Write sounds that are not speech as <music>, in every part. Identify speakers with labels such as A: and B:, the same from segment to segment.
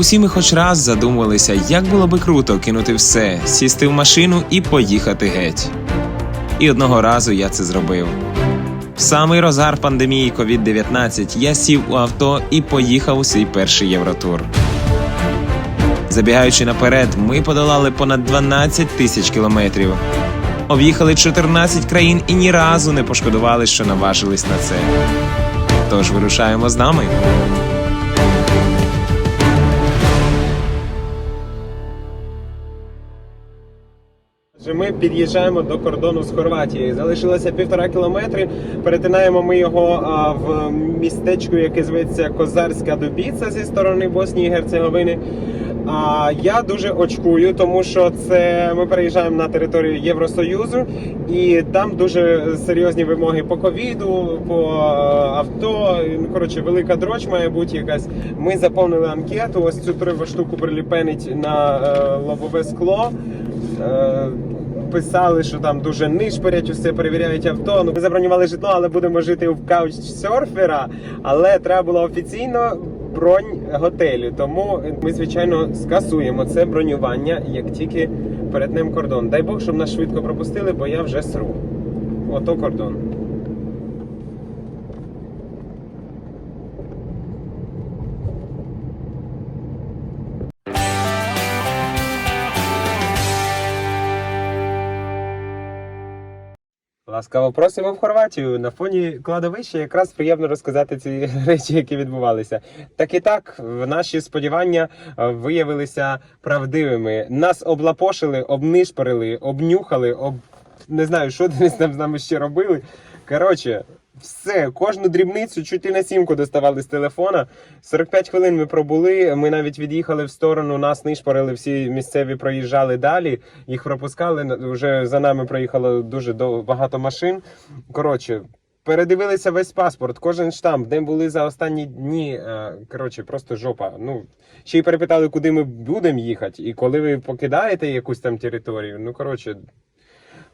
A: Усі ми хоч раз задумувалися, як було би круто кинути все, сісти в машину і поїхати геть. І одного разу я це зробив. В самий розгар пандемії COVID-19 я сів у авто і поїхав у свій перший євротур. Забігаючи наперед, ми подолали понад 12 тисяч кілометрів. Об'їхали 14 країн і ні разу не пошкодували, що наважились на це. Тож вирушаємо з нами.
B: Отже, Ми під'їжджаємо до кордону з Хорватією. Залишилося півтора кілометри. Перетинаємо ми його а, в містечку, яке зветься Козарська Дубіца зі сторони Боснії і Герцеговини. А я дуже очкую, тому що це ми переїжджаємо на територію Євросоюзу, і там дуже серйозні вимоги по ковіду, по е, авто. Ну, коротше, велика дроч має бути якась. Ми заповнили анкету. Ось цю треба штуку приліпенить на е, лобове скло. Писали, що там дуже нишпорять, усе перевіряють авто. Ну, ми забронювали житло, але будемо жити в каучсерфера. Але треба було офіційно бронь готелю. Тому ми, звичайно, скасуємо це бронювання, як тільки перетнемо кордон. Дай Бог, щоб нас швидко пропустили, бо я вже сру. Ото кордон. Ласкаво просимо в Хорватію. На фоні кладовища якраз приємно розказати ці <laughs> речі, які відбувалися. Так і так, наші сподівання е, виявилися правдивими. Нас облапошили, обнишпорили, обнюхали, об не знаю, що <laughs> вони з нами ще робили. Коротше, все, кожну дрібницю чуть і на сімку доставали з телефона. 45 хвилин ми пробули. Ми навіть від'їхали в сторону, нас нишпорили, всі місцеві проїжджали далі. Їх пропускали. Вже за нами проїхало дуже багато машин. Коротше. Передивилися весь паспорт, кожен штамп, де були за останні дні. е, Коротше, просто жопа. Ну ще й перепитали, куди ми будемо їхати, і коли ви покидаєте якусь там територію. Ну коротше,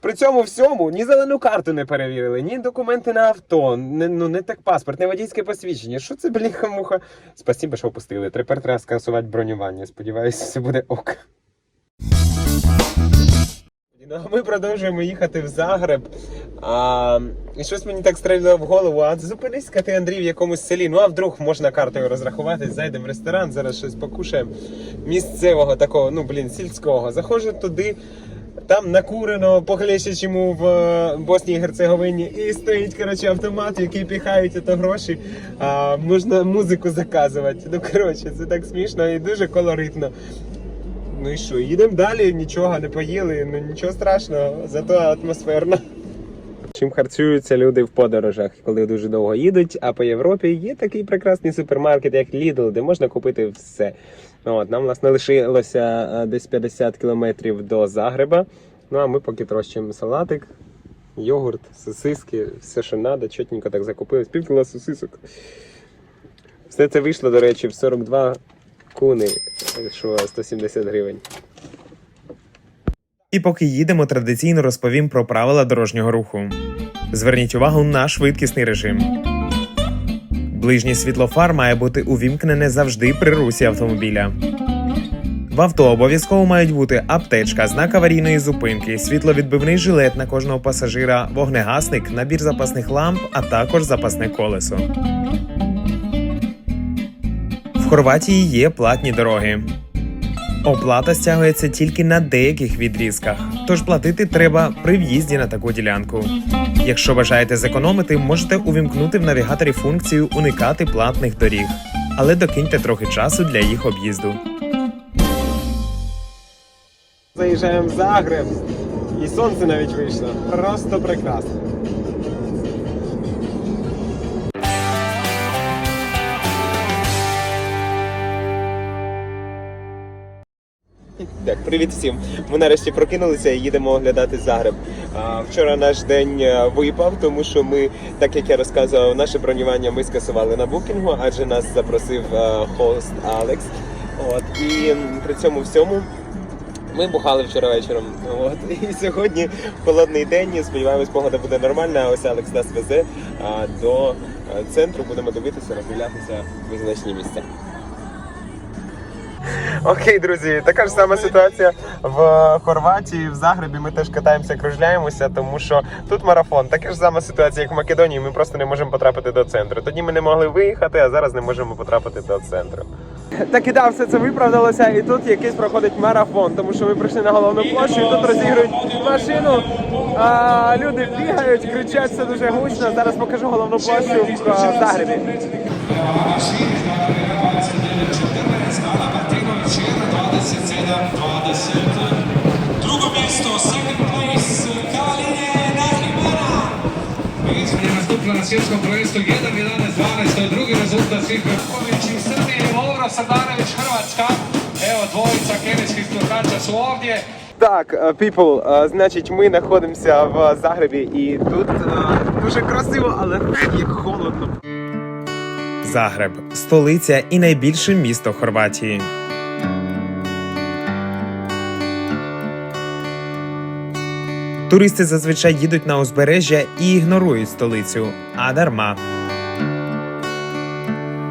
B: при цьому всьому ні зелену карту не перевірили, ні документи на авто, не, ну не так паспорт, не водійське посвідчення. Що це бліха-муха? Спасибо, що опустили. Тепер треба скасувати бронювання. Сподіваюся, все буде ок. Ну, а ми продовжуємо їхати в Загреб. А, і щось мені так стрельнуло в голову. А зупинись-ка ти, Андрій, в якомусь селі. Ну а вдруг можна картою розрахуватись, зайдемо в ресторан, зараз щось покушаємо. Місцевого такого, ну блін, сільського. Заходжу туди. Там накурено похлеще, чому в е, Боснії Герцеговині. І стоїть коротше, автомат, який піхають ото гроші. А, можна музику заказувати. Ну коротше, це так смішно і дуже колоритно. Ну і що, їдемо далі, нічого не поїли, ну нічого страшного, зато атмосферно. Чим харчуються люди в подорожах, коли дуже довго їдуть, а по Європі є такий прекрасний супермаркет, як Lidl, де можна купити все. От, нам, власне, лишилося е, десь 50 кілометрів до Загреба. Ну а ми поки трощимо салатик, йогурт, сосиски, все, що треба, чотненько так закупили. Півкіла сосисок. Все це вийшло, до речі, в 42 куни, що 170 гривень.
C: І поки їдемо, традиційно розповім про правила дорожнього руху. Зверніть увагу на швидкісний режим. Ближнє світло фар має бути увімкнене завжди при русі автомобіля. В авто обов'язково мають бути аптечка, знак аварійної зупинки, світловідбивний жилет на кожного пасажира, вогнегасник, набір запасних ламп, а також запасне колесо. В Хорватії є платні дороги. Оплата стягується тільки на деяких відрізках, тож платити треба при в'їзді на таку ділянку. Якщо бажаєте зекономити, можете увімкнути в навігаторі функцію уникати платних доріг, але докиньте трохи часу для їх об'їзду.
B: Заїжджаємо в Загреб, і сонце навіть вийшло. Просто прекрасно. Привіт всім. Ми нарешті прокинулися і їдемо оглядати Загреб. Вчора наш день е, випав, тому що ми, так як я розказував, наше бронювання ми скасували на букінгу, адже нас запросив е, хост Алекс. От і при цьому всьому ми бухали вчора вечором. От <laughs> і сьогодні холодний день. Сподіваємось, погода буде нормальна. Ось Алекс нас везе а, до е, центру. Будемо дивитися, роздивлятися визначні місця.
D: Окей, друзі, така ж сама ситуація в Хорватії, в Загребі. Ми теж катаємося, кружляємося, тому що тут марафон. Така ж сама ситуація, як в Македонії. Ми просто не можемо потрапити до центру. Тоді ми не могли виїхати, а зараз не можемо потрапити до центру. Так і да, все це виправдалося, і тут якийсь проходить марафон, тому що ми прийшли на головну площу, і тут розігрують машину. А, люди бігають, кричать, все дуже гучно. Зараз покажу головну площу в Загребі.
E: Drugo mjesto, second place, Kalinje Nahimana. Izmjena nastupila na svjetskom prvenstvu 1.11.12, to je drugi rezultat svih Vrković iz Srbije, Lovro Sardanović, Hrvatska. Evo, dvojica kenijskih skakača su ovdje.
D: Так, е, people, е, значить, ми знаходимося в Загребі, і тут е, дуже красиво, але як холодно.
B: Загреб столиця і найбільше місто Хорватії. Туристи зазвичай їдуть на узбережжя і ігнорують столицю, а дарма.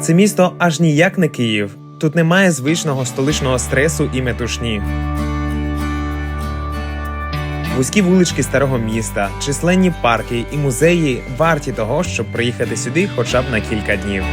B: Це місто аж ніяк не Київ. Тут немає звичного столичного стресу і метушні. Вузькі вулички старого міста, численні парки і музеї варті того, щоб приїхати сюди хоча б на кілька днів.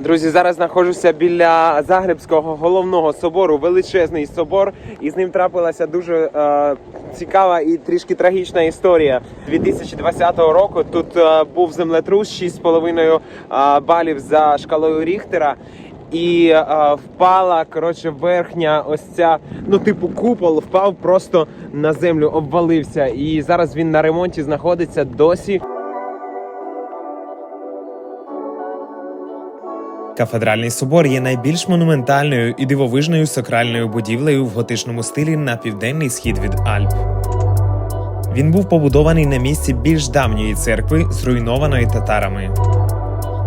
D: Друзі, зараз знаходжуся біля Загребського головного собору, величезний собор, і з ним трапилася дуже е, цікава і трішки трагічна історія. 2020 року тут е, був землетрус 6,5 е, балів за шкалою Ріхтера. І е, впала коротше верхня ось ця, ну типу купол впав просто на землю, обвалився. І зараз він на ремонті знаходиться досі.
B: Кафедральний собор є найбільш монументальною і дивовижною сакральною будівлею в готичному стилі на південний схід від Альп. Він був побудований на місці більш давньої церкви, зруйнованої татарами.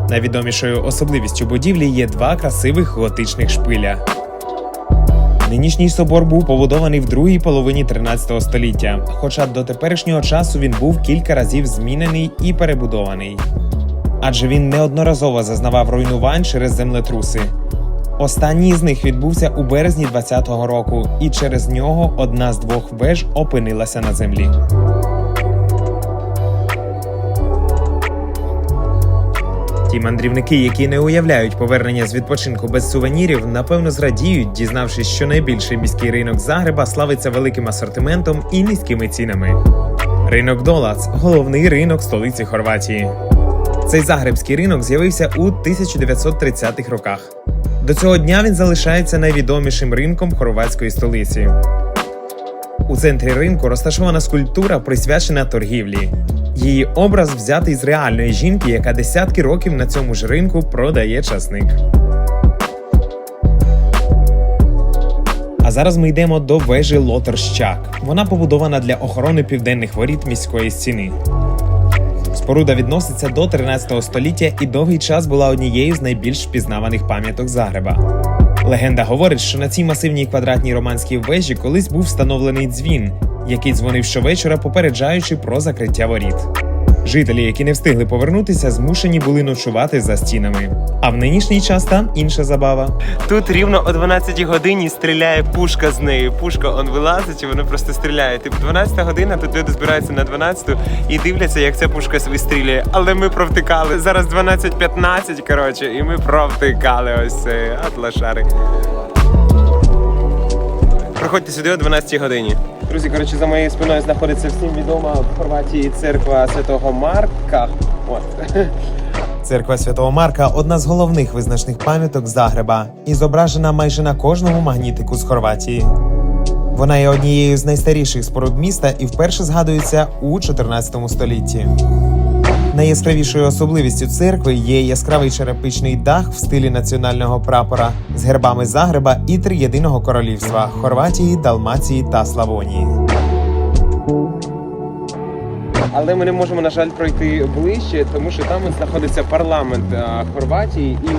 B: Найвідомішою особливістю будівлі є два красивих готичних шпиля. Нинішній собор був побудований в другій половині 13 століття, хоча до теперішнього часу він був кілька разів змінений і перебудований адже він неодноразово зазнавав руйнувань через землетруси. Останній з них відбувся у березні 2020 року, і через нього одна з двох веж опинилася на землі. Ті мандрівники, які не уявляють повернення з відпочинку без сувенірів, напевно зрадіють, дізнавшись, що найбільший міський ринок Загреба славиться великим асортиментом і низькими цінами. Ринок Долац головний ринок столиці Хорватії. Цей загребський ринок з'явився у 1930-х роках. До цього дня він залишається найвідомішим ринком хорватської столиці. У центрі ринку розташована скульптура, присвячена торгівлі. Її образ взятий з реальної жінки, яка десятки років на цьому ж ринку продає часник. А зараз ми йдемо до вежі Лотерщак. Вона побудована для охорони південних воріт міської стіни. Споруда відноситься до 13 століття і довгий час була однією з найбільш впізнаваних пам'яток Загреба. Легенда говорить, що на цій масивній квадратній романській вежі колись був встановлений дзвін, який дзвонив щовечора, попереджаючи про закриття воріт. Жителі, які не встигли повернутися, змушені були ночувати за стінами. А в нинішній час там інша забава.
D: Тут рівно о 12 годині стріляє пушка з нею. Пушка он вилазить і воно просто стріляє. Типу 12 година, тут люди збираються на 12 і дивляться, як ця пушка вистрілює. Але ми провтикали. Зараз 12.15, коротше, і ми провтикали ось. От лошари. Сюди о 12 годині. Друзі, коротше, за моєю спиною знаходиться всім відома в Хорватії церква Святого Марка. От. <laughs>
B: Церква Святого Марка одна з головних визначних пам'яток Загреба і зображена майже на кожному магнітику з Хорватії. Вона є однією з найстаріших споруд міста і вперше згадується у 14 столітті.
C: Найяскравішою особливістю церкви є яскравий черепичний дах в стилі національного прапора з гербами Загреба і триєдиного королівства Хорватії, Далмації та Славонії.
B: Але ми не можемо, на жаль, пройти ближче, тому що там знаходиться парламент Хорватії, і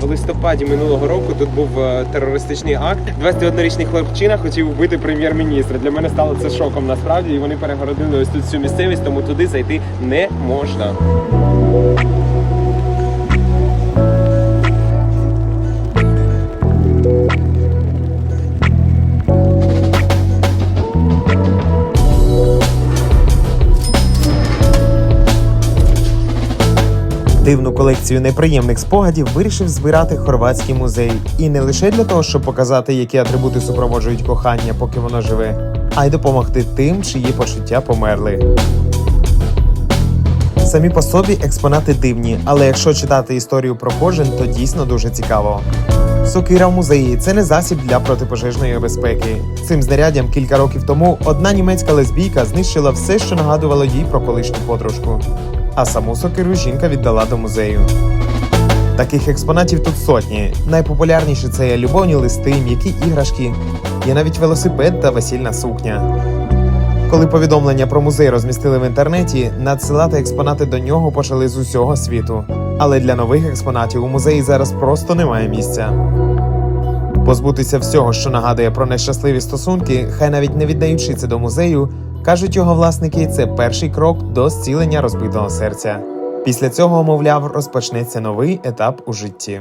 B: в листопаді минулого року тут був е, терористичний акт. 21-річний хлопчина хотів вбити прем'єр-міністра. Для мене стало це шоком насправді, і вони перегородили ось тут всю місцевість, тому туди зайти не можна.
C: Дивну колекцію неприємних спогадів вирішив збирати хорватський музей. І не лише для того, щоб показати, які атрибути супроводжують кохання, поки воно живе, а й допомогти тим, чиї почуття померли. Самі по собі експонати дивні, але якщо читати історію про кожен, то дійсно дуже цікаво. Сокира в музеї це не засіб для протипожежної безпеки. Цим знаряддям кілька років тому одна німецька лесбійка знищила все, що нагадувало їй про колишню подружку. А саму сокиру жінка віддала до музею. Таких експонатів тут сотні. Найпопулярніші це любовні листи, м'які іграшки. Є навіть велосипед та весільна сукня. Коли повідомлення про музей розмістили в інтернеті, надсилати експонати до нього почали з усього світу. Але для нових експонатів у музеї зараз просто немає місця. Позбутися всього, що нагадує про нещасливі стосунки, хай навіть не віддаючи це до музею, кажуть його власники, це перший крок до зцілення розбитого серця. Після цього, мовляв, розпочнеться новий етап у житті.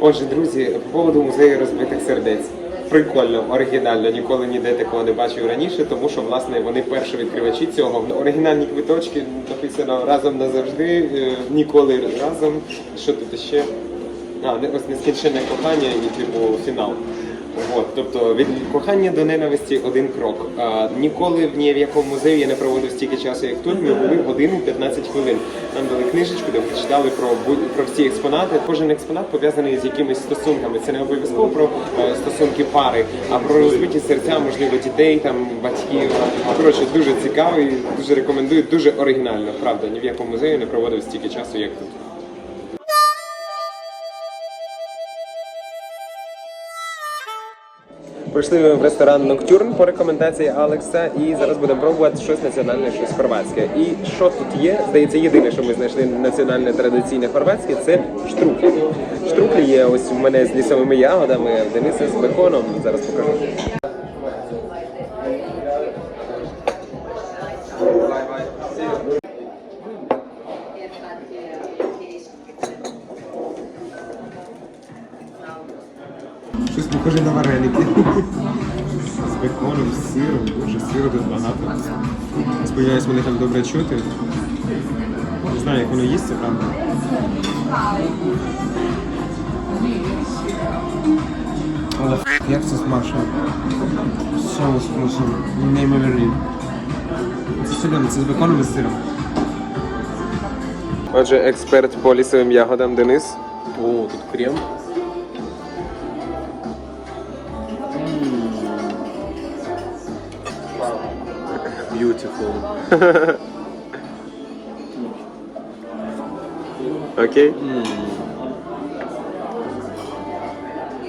B: Отже, друзі, по поводу музею розбитих сердець. Прикольно, оригінально, ніколи ніде такого не бачив раніше, тому що власне вони перші відкривачі цього. Оригінальні квиточки написано разом назавжди, е, ніколи разом. Що тут ще? А, ось нескінченне кохання і типу фінал. От, тобто від кохання до ненависті один крок. А, ніколи ні в якому музеї я не проводив стільки часу, як тут. Ми були годину 15 хвилин. Нам дали книжечку, де прочитали про про всі експонати. Кожен експонат пов'язаний з якимись стосунками. Це не обов'язково про е, стосунки пари, а про розбиті серця, можливо, дітей, там батьків. Коротше, дуже цікавий, дуже рекомендую, дуже оригінально. Правда, ні в якому музеї не проводив стільки часу, як тут. Прийшли ми в ресторан Ноктюрн по рекомендації Алекса, і зараз будемо пробувати щось національне, щось хорватське. І що тут є? Здається, єдине, що ми знайшли національне традиційне хорватське, це штруклі. Штруклі є ось у мене з лісовими ягодами, Дениса з беконом. Зараз покажу. З беконом, з сиром, дуже сиру тут багато. Сподіваюсь, мене там добре чути. Не знаю, як воно їсться, правда. Але як це смачно. Соус просто неймовірний. Це це з беконом і з сиром. Отже, експерт по лісовим ягодам Денис. О, тут крем. Beautiful. <laughs> Окей.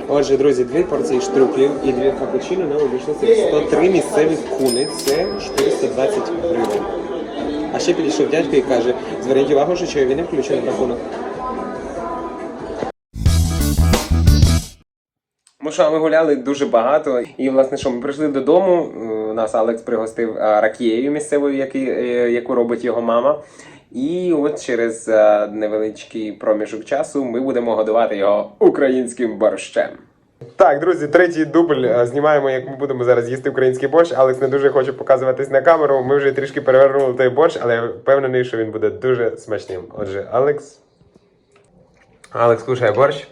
B: Отже, друзі, дві порції штруклів і дві капучино нам обійшлося 103 місцеві куни. Це 420 гривень. А ще підійшов дядько і каже: зверніть увагу, що чайові не включені в рахунок. Ми що, ми гуляли дуже багато. І власне, що ми прийшли додому. Нас Алекс пригостив е, ракією місцевою, е, яку робить його мама. І от через е, невеличкий проміжок часу ми будемо годувати його українським борщем. Так, друзі, третій дубль. Знімаємо, як ми будемо зараз їсти український борщ. Алекс не дуже хоче показуватись на камеру. Ми вже трішки перевернули той борщ, але я впевнений, що він буде дуже смачним. Отже, Алекс. Алекс, кушай борщ.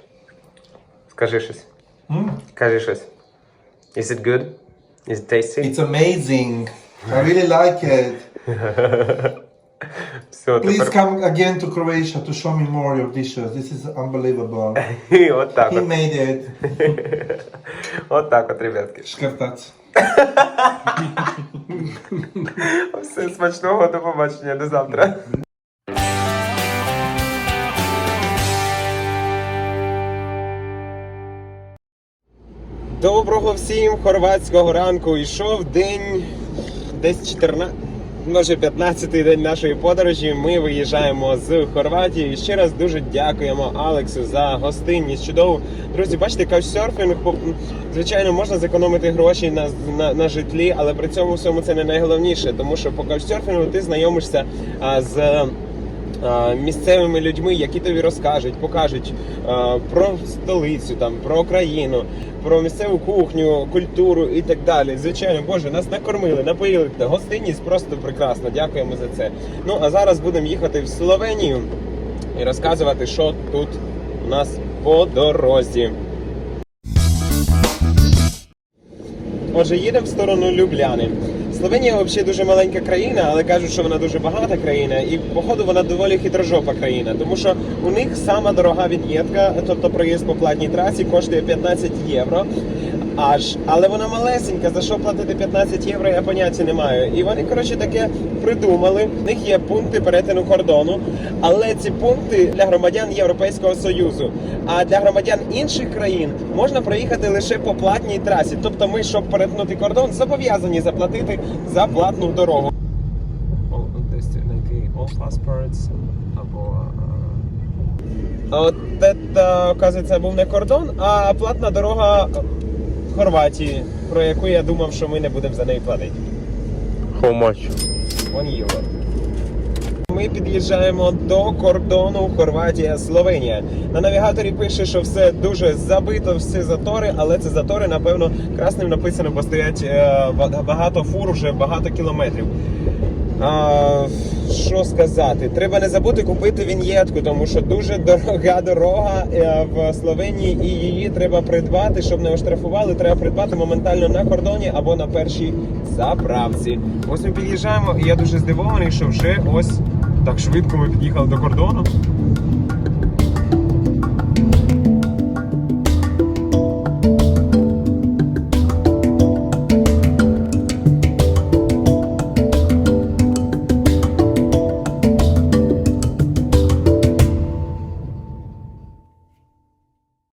B: Скажи щось. Кажи щось. Is it good? Is it tasty?
F: It's amazing. I really like it. <laughs>
B: Все,
F: Please
B: тепер.
F: come again to Croatia to show me more your dishes. This is unbelievable. <laughs>
B: от так
F: He
B: от.
F: made it.
B: От так от, ребятки.
F: Шкартаc.
B: Все смачного, до побачення, до завтра. Доброго всім хорватського ранку. Йшов день десь 14, може 15-й день нашої подорожі. Ми виїжджаємо з Хорватії. І ще раз дуже дякуємо Алексу за гостинність. Чудово. Друзі, бачите, каучсерфінг, звичайно, можна зекономити гроші на, на, на житлі, але при цьому всьому це не найголовніше, тому що по каучсерфінгу ти знайомишся а, з місцевими людьми, які тобі розкажуть, покажуть про столицю, там про країну, про місцеву кухню, культуру і так далі. Звичайно, боже, нас накормили, напоїли. Гостинність просто прекрасна. Дякуємо за це. Ну а зараз будемо їхати в Словенію і розказувати, що тут у нас по дорозі. Отже, їдемо в сторону Любляни. Словенія взагалі дуже маленька країна, але кажуть, що вона дуже багата країна, і походу вона доволі хитрожопа країна, тому що у них сама дорога від'єдка, тобто проїзд по платній трасі, коштує 15 євро. Аж, але вона малесенька, за що платити 15 євро, я поняття не маю. І вони, коротше, таке придумали. У них є пункти перетину кордону, але ці пункти для громадян Європейського Союзу. А для громадян інших країн можна проїхати лише по платній трасі. Тобто ми, щоб перетнути кордон, зобов'язані заплатити за платну дорогу. All passports або. От це, оказується, був не кордон, а платна дорога в Хорватії, про яку я думав, що ми не будемо за неї платити.
G: How much?
B: 1 євро. Ми під'їжджаємо до кордону Хорватія-Словенія. На навігаторі пише, що все дуже забито, всі затори, але це затори, напевно, красним написано, бо стоять е, багато фур вже багато кілометрів. А, що сказати? Треба не забути купити віньєтку, тому що дуже дорога дорога е, в Словенії, і її треба придбати, щоб не оштрафували. Треба придбати моментально на кордоні або на першій заправці. Ось ми під'їжджаємо, і я дуже здивований, що вже ось так швидко ми під'їхали до кордону.